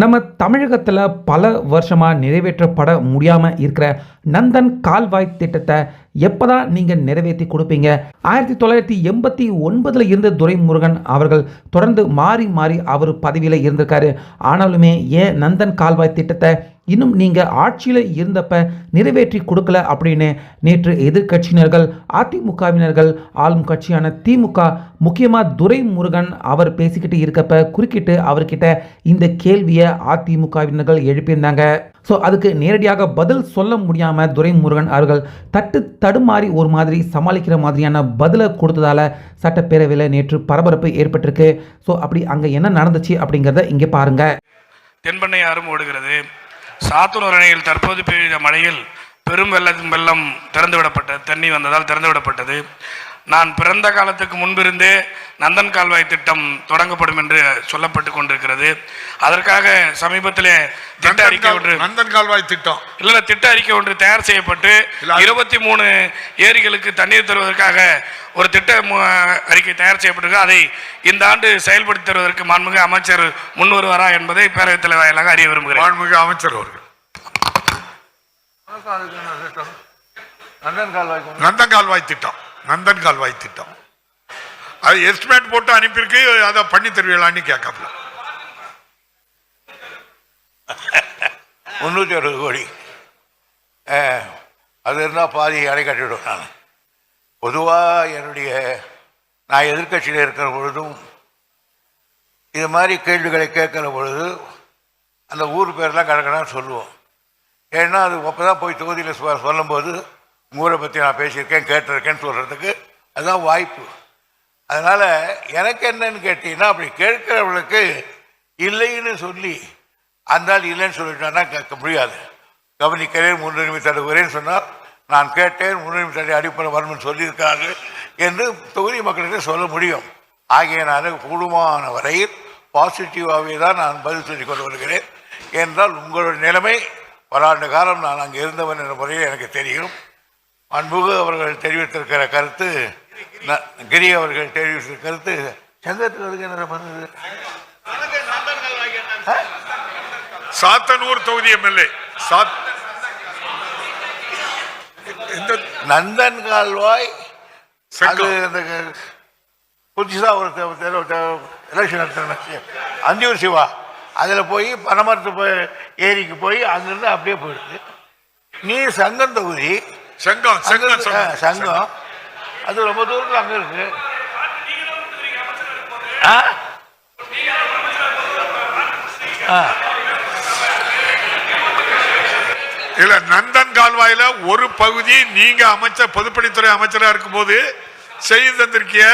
நம்ம தமிழகத்தில் பல வருஷமாக நிறைவேற்றப்பட முடியாமல் இருக்கிற நந்தன் கால்வாய் திட்டத்தை எப்போ தான் நீங்கள் நிறைவேற்றி கொடுப்பீங்க? ஆயிரத்தி தொள்ளாயிரத்தி எண்பத்தி ஒன்பதில் இருந்த துரைமுருகன் அவர்கள் தொடர்ந்து மாறி மாறி அவர் பதவியில் இருந்திருக்காரு. ஆனாலுமே ஏன் நந்தன் கால்வாய் திட்டத்தை இன்னும் நீங்கள் ஆட்சியில் இருந்தப்ப நிறைவேற்றி கொடுக்கல அப்படின்னு நேற்று எதிர்க்கட்சியினர்கள் அதிமுகவினர்கள் ஆளும் கட்சியான திமுக முக்கியமாக துரைமுருகன் அவர் பேசிக்கிட்டு இருக்கப்ப குறுக்கிட்டு அவர்கிட்ட இந்த கேள்வியை அதிமுகவினர்கள் எழுப்பியிருந்தாங்க. ஸோ அதுக்கு நேரடியாக பதில் சொல்ல முடியாமல் துரைமுருகன் அவர்கள் தட்டு தடுமாறி ஒரு மாதிரி சமாளிக்கிற மாதிரியான பதிலை கொடுத்ததால் சட்டப்பேரவையில் நேற்று பரபரப்பு ஏற்பட்டிருக்கு. ஸோ அப்படி அங்கே என்ன நடந்துச்சு அப்படிங்கிறத இங்கே பாருங்கள் தென்பெண்ணை ஆறும் ஓடுகிறது. சாத்தூர் அணையில் தற்போது பெய்த மழையில் பெரும் வெள்ளம் வெள்ளம் திறந்துவிடப்பட்டது தண்ணி வந்ததால் திறந்துவிடப்பட்டது. நான் பிறந்த காலத்துக்கு முன்பிருந்தே நந்தன் கால்வாய் திட்டம் தொடங்கப்படும் என்று சொல்லப்பட்டு கொண்டிருக்கிறது. அதற்காக சமீபத்திலே திட்ட அறிக்கை ஒன்று நந்தன் கால்வாய் திட்டம். இல்ல திட்ட அறிக்கை ஒன்று தயார் செய்யப்பட்டு இருபத்தி மூணு ஏரிகளுக்கு தண்ணீர் தருவதற்காக ஒரு திட்ட மு- அறிக்கை தயார் செய்யப்பட்டிருக்கு. அதை இந்த ஆண்டு செயல்படுத்தி தருவதற்கு மாண்புமிகு அமைச்சர் முன் வருவாரா என்பதை பேரவைத் தலைவர் வாயிலாக அறிய விரும்புகிறேன். மாண்புமிகு அமைச்சர் அவர்கள். நந்தன் கால்வாய் நந்தன் கால்வாய் திட்டம். நந்தன் கால்வாய் திட்டம் அது எஸ்டிமேட் போட்டு அனுப்பியிருக்கு அதை பண்ணி தருவீங்களான்னு கேட்கல முந்நூற்றி அறுபது கோடி. அது இருந்தால் பாதி அடை கட்டிவிடுவேன் நான். பொதுவாக என்னுடைய நான் எதிர்க்கட்சியில் இருக்கிற பொழுதும் இது மாதிரி கேள்விகளை கேட்குற பொழுது அந்த ஊர் பேரெலாம் கடற்கடான்னு சொல்லுவோம். ஏன்னா அது அப்போ தான் போய் தொகுதியில் சொ- சொல்லும்போது ஊரை பற்றி நான் பேசியிருக்கேன் கேட்டிருக்கேன்னு சொல்கிறதுக்கு அதுதான் வாய்ப்பு. அதனால் எனக்கு என்னன்னு கேட்டிங்கன்னா அப்படி கேட்குறவளுக்கு இல்லைன்னு சொல்லி அந்த ஆள் இல்லைன்னு சொல்லிட்டான்னா கேட்க முடியாது. கவனிக்கிறேன் முன்னுரிமை தடுகிறேன்னு சொன்னால் நான் கேட்டேன் முன்னுரிமை தடை அடிப்படை வரணும்னு சொல்லியிருக்காங்க என்று தொகுதி மக்களுக்கு சொல்ல முடியும். ஆகியனால கூடுமான வரையில் பாசிட்டிவாகவே தான் நான் பதில் சொல்லி கொண்டு வருகிறேன். என்றால் உங்களுடைய நிலைமை பலாண்டு காலம் நான் அங்கே இருந்தவன் என்ற முறையில் எனக்கு தெரியும். அன்புகு அவர்கள் தெரிவித்திருக்கிற கருத்து ந- கிரி அவர்கள் தெரிவித்திருக்கிற கருத்து சங்கத்துக்கு என்ன பண்ணுது சாத்தனூர் தொகுதி எம்எல்ஏ. சாத் இந்த நந்தன் கால்வாய் அது அந்த புதுசாக ஒரு எலெக்ஷன் நடத்தின அந்தியூர் சிவா. அதில் போய் பனமரத்து போய் ஏரிக்கு போய் அங்கிருந்து அப்படியே போயிடுது. நீ சங்கம் தொகுதி சங்கம் சங்கம் சங்கம். அது ரொம்ப தூரத்தில் அங்கே இருக்கு. இல்ல நந்தன் கால்வாயில ஒரு பகுதி நீங்க அமைச்சர் பொதுப்பணித்துறை அமைச்சரா இருக்கும்போது செய்து தந்திருக்கிய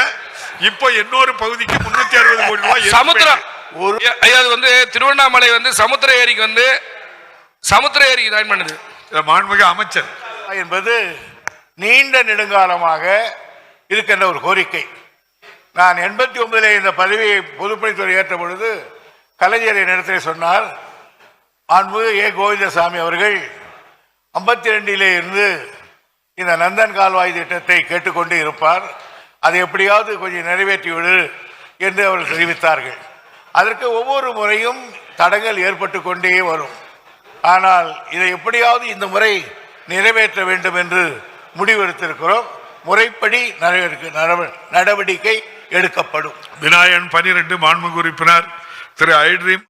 இப்போ இன்னொரு பகுதிக்கு முன்னூத்தி அறுபது கோடி ரூபாய் சமுத்திரம் ஒரு- ஐயா, ஐயா, அது வந்து திருவண்ணாமலை வந்து சமுத்திர ஏரிக்கு வந்து சமுத்திர ஏரிக்கு ஜாயின் பண்ணுது மாண்புமிகு அமைச்சர். என்பது நீண்ட நெடுங்காலமாக இருக்கின்ற ஒரு கோரிக்கை. நான் எண்பத்தி ஒன்பதிலே இந்த பதவியை பொதுப்பணித்துறை ஏற்ற பொழுது கலைஞரை நடத்தி சொன்னார் அன்பு ஏ. கோவிந்தசாமி அவர்கள் ஐம்பத்தி ரெண்டிலே இருந்து இந்த நந்தன் கால்வாய் திட்டத்தை கேட்டுக்கொண்டு இருப்பார். அதை எப்படியாவது கொஞ்சம் நிறைவேற்றி விடு என்று அவர்கள் தெரிவித்தார்கள். அதற்கு ஒவ்வொரு முறையும் தடங்கள் ஏற்பட்டு கொண்டே வரும். ஆனால் இதை எப்படியாவது இந்த முறை நிறைவேற்ற வேண்டும் என்று முடிவெடுத்திருக்கிறோம். முறைப்படி நடவ- நடவடிக்கை எடுக்கப்படும். விநாயகன் பனிரெண்டு மாண்புமிகு உறுப்பினர் திரு ஐட்ரீம்